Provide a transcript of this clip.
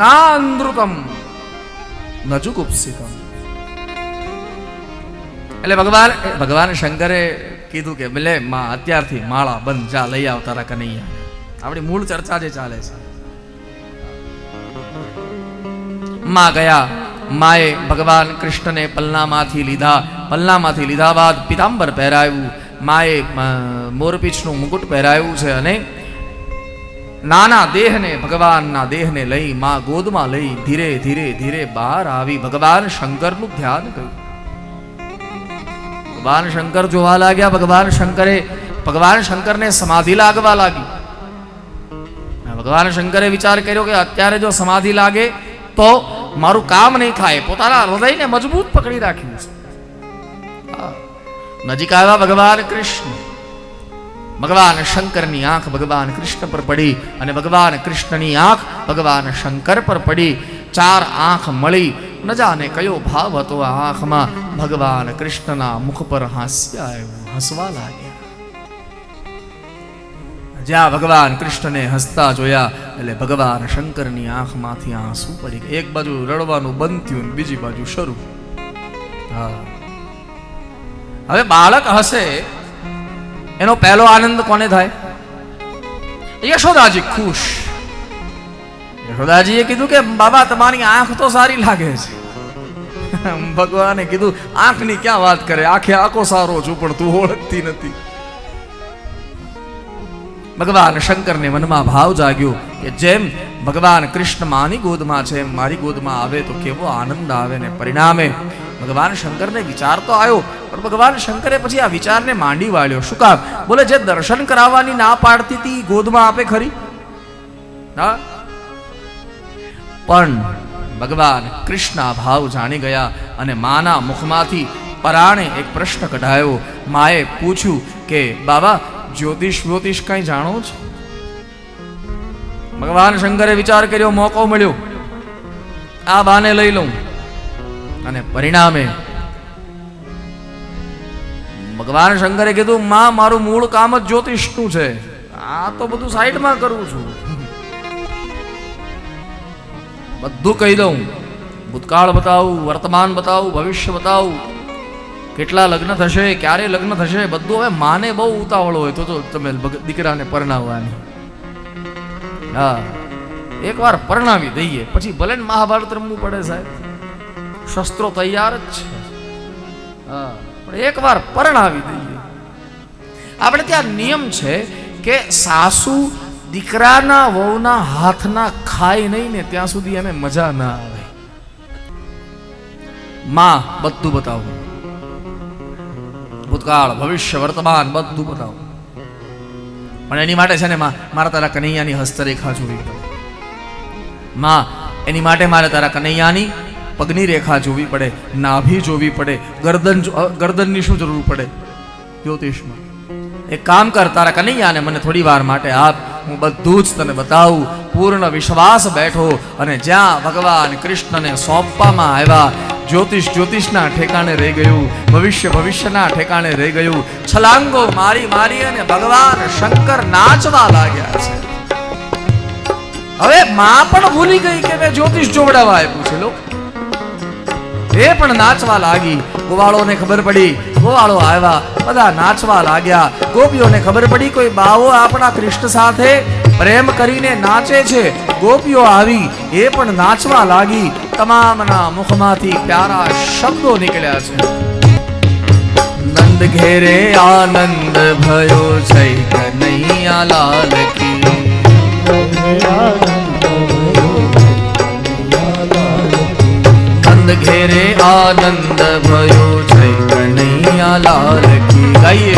નાનૃતમ નજુગુપ્સિતમ એટલે ભગવાન ભગવાન શંકરે કીધું કે ભલે માં, અત્યારથી માળા બંધ, જા, લઈ આવ તારા કનૈયા આપણી મૂળ ચર્ચા જે ચાલે છે. માં ગયા, માએ ભગવાન કૃષ્ણને પલ્લામાંથી લીધા પલ્લામાંથી લીધા બાદ પિતાંબર પહેરાવ્યું. માએ મોરપીછનું મુકુટ પહેરાવ્યું છે અને નાના દેહને ભગવાનના દેહને લઈ માં ગોદમાં લઈ ધીરે ધીરે ધીરે બહાર આવી. ભગવાન શંકરનું ધ્યાન કર્યું ભગવાન શંકર જોવા લાગ્યા. ભગવાન શંકરે, ભગવાન શંકરને સમાધિ લાગવા લાગી. ભગવાન શંકરે વિચાર કર્યો કે અત્યારે જો સમાધિ લાગે તો મારું કામ નહીં થાય. પોતાના હૃદયને મજબૂત પકડી રાખ્યું છે નજીક આવ્યા ભગવાન કૃષ્ણ. ભગવાન શંકરની આંખ ભગવાન કૃષ્ણ પર પડી અને ભગવાન કૃષ્ણની આંખ ભગવાન શંકર પર પડી. ચાર આંખ મળી. ન કયો ભાવ હતો આ આંખમાં. ભગવાન કૃષ્ણના મુખ પર હાસ્ય હસવા લાગ્યા. જ્યાં ભગવાન કૃષ્ણને હસતા જોયા, એટલે ભગવાન શંકરની આંખમાંથી આંસુ પડી એક બાજુ રડવાનું બંધ થયું બીજી બાજુ શરૂ. હા. હવે બાળક હશે એનો પહેલો આનંદ કોને થાય? યશોદાજી ખુશ. યશોદાજીએ કીધું કે, બાબા, તમારી આંખ તો સારી લાગે છે. ભગવાને કીધું, આંખની ક્યાં વાત કરે? આંખે આંખો સારો છું, પણ તું ઓળખતી નથી. ભગવાન શંકરને મનમાં ભાવ જાગ્યો કે જેમ ભગવાન કૃષ્ણ માની ગોદમાં છે મારી ગોદમાં આવે તો કેવો આનંદ આવે ને પરિણામે. ભગવાન શંકરને વિચાર તો આવ્યો, પણ ભગવાન શંકરે પછી આ વિચારને માંડી વાળ્યો. શું કામ? બોલે, જે દર્શન કરાવવાની ના પાડતી હતી ગોદમાં આપે ખરી? હા? પણ ભગવાન કૃષ્ણ ભાવ જાણી ગયા અને માના મુખમાંથી પરાણે એક પ્રશ્ન કઢાયો. માએ પૂછ્યું કે, બાબા જ્યોતિષ જ્યોતિષ કઈ જાણો છો? ભગવાન શંકરે વિચાર કર્યો, મોકો મળ્યો. આ બાને લઈ લઉં. અને પરિણામે ભગવાન શંકરે કીધું, માં, મારું મૂળ કામ જ જ્યોતિષનું છે. આ તો બધું સાઈડમાં કરું છું. બધું કહી દઉં. ભૂતકાળ બતાવું, વર્તમાન બતાવું, ભવિષ્ય બતાવું. કેટલા લગ્ન થશે, ક્યારે લગ્ન થશે, બધું હવે માને બહુ ઉતાવળ હોય. તો તો તમે દીકરાને પરણાવવાની. હા. એકવાર પરણાવી દઈએ. પછી ભલે ને મહાભારત રમવું પડે સાહેબ. શસ્ત્રો તૈયાર જ છે. હા. પણ એકવાર પરણાવી દઈએ. આપણે ત્યાં નિયમ છે કે સાસુ દીકરાના વહુના હાથના ખાય નહીં ને ત્યાં સુધી એને મજા ના આવે. માં, બધું બતાવું. ભૂતકાળ, ભવિષ્ય, વર્તમાન, બધું બતાવું. પણ એની માટે છે ને મારા તારા કનૈયાની હસ્તરેખા જોવી પડે. માં, એની માટે મારે તારા કનૈયાની પગની રેખા જોવી પડે, નાભી જોવી પડે, ગરદન ગરદનની શું જરૂર પડે? જ્યોતિષમાં એક કામ કર, તારા કનૈયાને મને થોડી વાર માટે આપ, હું બધું જ તને બતાવું, પૂર્ણ વિશ્વાસ બેઠો, અને જ્યાં ભગવાન કૃષ્ણને સોંપવામાં આવ્યા જ્યોતિષ જ્યોતિષના ઠેકાણે રહી ગયું, ભવિષ્ય ભવિષ્યના ઠેકાણે રહી ગયું. છલાંગો મારી મારી અને ભગવાન શંકર નાચવા લાગ્યા છે. હવે માં પણ ભૂલી ગઈ કે મેં જ્યોતિષ જોવડાવવા આપ્યું છે, લો. એ પણ નાચવા લાગી. ગોવાળોને ખબર પડી. ગોવાળો આવ્યા, બધા નાચવા લાગ્યા. ગોપીઓને ખબર પડી, કોઈ બાવો આપણા કૃષ્ણ સાથે પ્રેમ કરીને નાચે છે. ગોપીઓ આવી, એ પણ નાચવા લાગી. તમામના મુખમાંથી પ્યારા શબ્દો નીકળ્યા છે. નંદ ઘેરે આનંદ ભયો છે કનૈયા લાલ નંદ ઘેરે આનંદ ભયો છે કનૈયા લાલ કી. ગાઈએ.